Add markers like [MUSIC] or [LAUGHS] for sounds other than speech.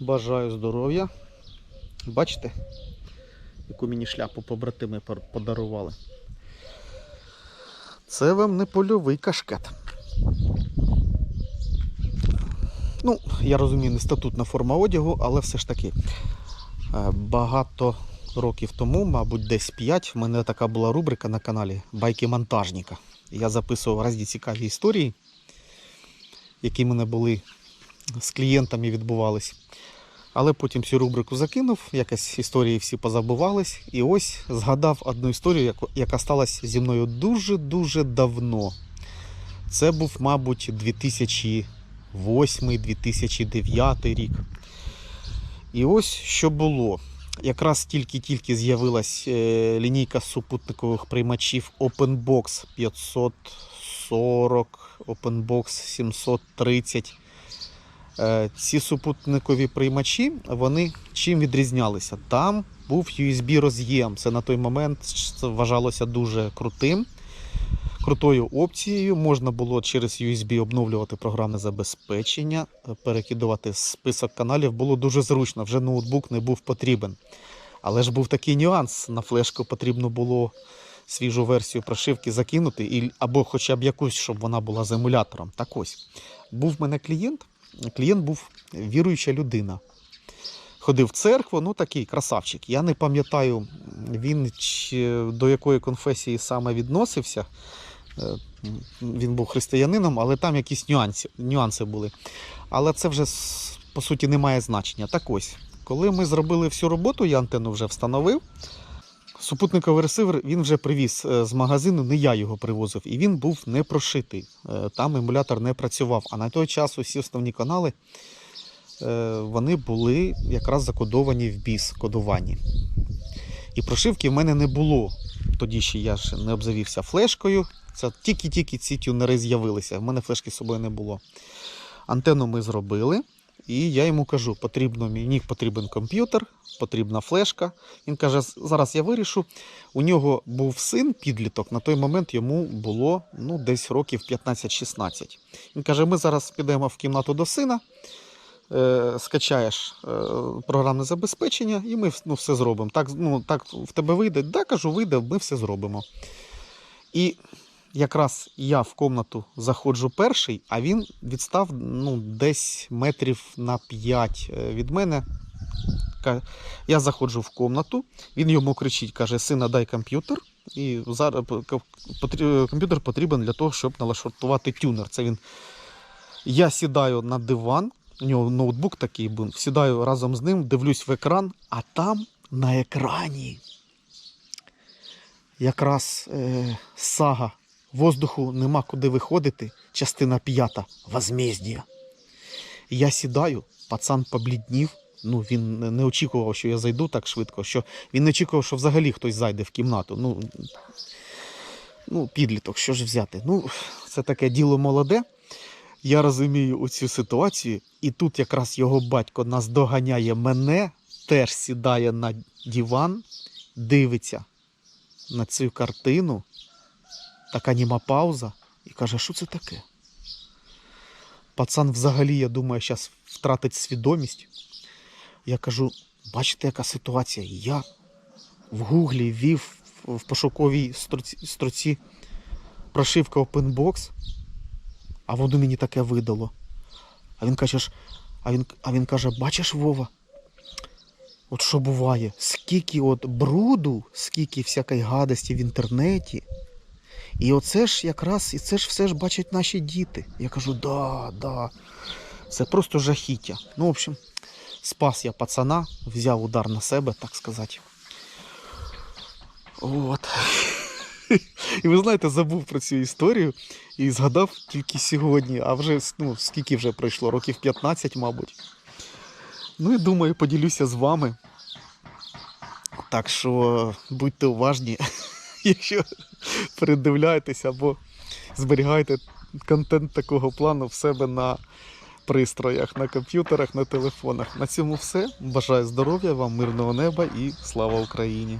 Бажаю здоров'я. Бачите, яку мені шляпу побратими подарували. Це вам не польовий кашкет. Ну, я розумію, не статутна форма одягу, але все ж таки. е, Багато років тому, мабуть, десь 5, в мене така була рубрика на каналі Байки монтажника. Я записував різні цікаві історії, які мене були з клієнтами відбувались. Але потім цю рубрику закинув, якось історії всі позабувались. І ось згадав одну історію, яка сталася зі мною дуже-дуже давно. Це був, мабуть, 2008-2009 рік. І ось що було. Якраз тільки-тільки з'явилась е, лінійка супутникових приймачів OpenBox 540, OpenBox 730. Е, Ці супутникові приймачі, вони чим відрізнялися? Там був USB роз'єм. Це на той момент вважалося дуже крутим. Крутою опцією можна було через USB обновлювати програмне забезпечення, е, перекидувати список каналів. Було дуже зручно, вже ноутбук не був потрібен. Але ж був такий нюанс: на флешку потрібно було свіжу версію прошивки закинути, або хоча б якусь, щоб вона була з емулятором. Так ось, був в мене клієнт, клієнт був віруюча людина. Ходив в церкву, ну такий красавчик. Я не пам'ятаю, він до якої конфесії саме відносився. Е, Він був християнином, але там якісь нюанси, нюанси були. Але це вже по суті не має значення. Так ось, коли ми зробили всю роботу, я антенну вже встановив. Супутниковий ресивер він вже привіз е, з магазину, не я його привозив, і він був не прошитий. Е, Там емулятор не працював. А на той час усі основні канали е, вони були якраз закодовані в біс кодуванні. І прошивки в мене не було. Тоді ще я ж не обзавівся флешкою. Це тільки-тільки ці тюнери з'явилися. В мене флешки з собою не було. Антенну ми зробили. І я йому кажу, потрібно мені потрібен комп'ютер, потрібна флешка. Він каже, зараз я вирішу. У нього був син, підліток. На той момент йому було ну, десь років 15-16. Він каже: ми зараз підемо в кімнату до сина, е, скачаєш е, програмне забезпечення, і ми ну, все зробимо. Так, ну, так в тебе вийде? Да, кажу, вийде, ми все зробимо. І якраз я в комнату заходжу перший, а він відстав ну, десь метрів на 5 від мене. Я заходжу в комнату, він йому кричить, каже: Сина, дай комп'ютер. І зараз потрі- комп'ютер потрібен для того, щоб налаштувати тюнер. Це він. Я сідаю на диван, у нього ноутбук такий був, сідаю разом з ним, дивлюсь в екран, а там на екрані якраз е, сага воздуху нема куди виходити, частина п'ята возмездія. Я сідаю, пацан побліднів. Ну, він не- очікував, що я зайду так швидко, що він не очікував, що взагалі хтось зайде в кімнату. Ну, ну підліток, що ж взяти? Ну, це таке діло молоде. Я розумію оцю ситуацію, і тут якраз його батько нас доганяє мене, теж сідає на диван, дивиться на цю картину, така німа пауза, і каже, що це таке? Пацан взагалі, я думаю, зараз втратить свідомість. Я кажу, бачите, яка ситуація? Я в гуглі ввів в пошуковій строці прошивка OpenBox, а воно мені таке видало. А він каже, а він, а він каже, бачиш, Вова, от що буває, скільки от бруду, скільки всякої гадості в інтернеті. І оце ж якраз, і це ж все ж бачать наші діти. Я кажу, да, да. Це просто жахіття. Ну, в общем, спас я пацана, взяв удар на себе, так сказати. От. [LAUGHS] І ви знаєте, забув про цю історію і згадав тільки сьогодні, а вже ну, скільки вже пройшло, років 15, мабуть. Ну і думаю, поділюся з вами. Так що будьте уважні, [LAUGHS] якщо придивляєтесь або зберігаєте контент такого плану в себе на пристроях, на комп'ютерах, на телефонах. На цьому все. Бажаю здоров'я, вам мирного неба і слава Україні!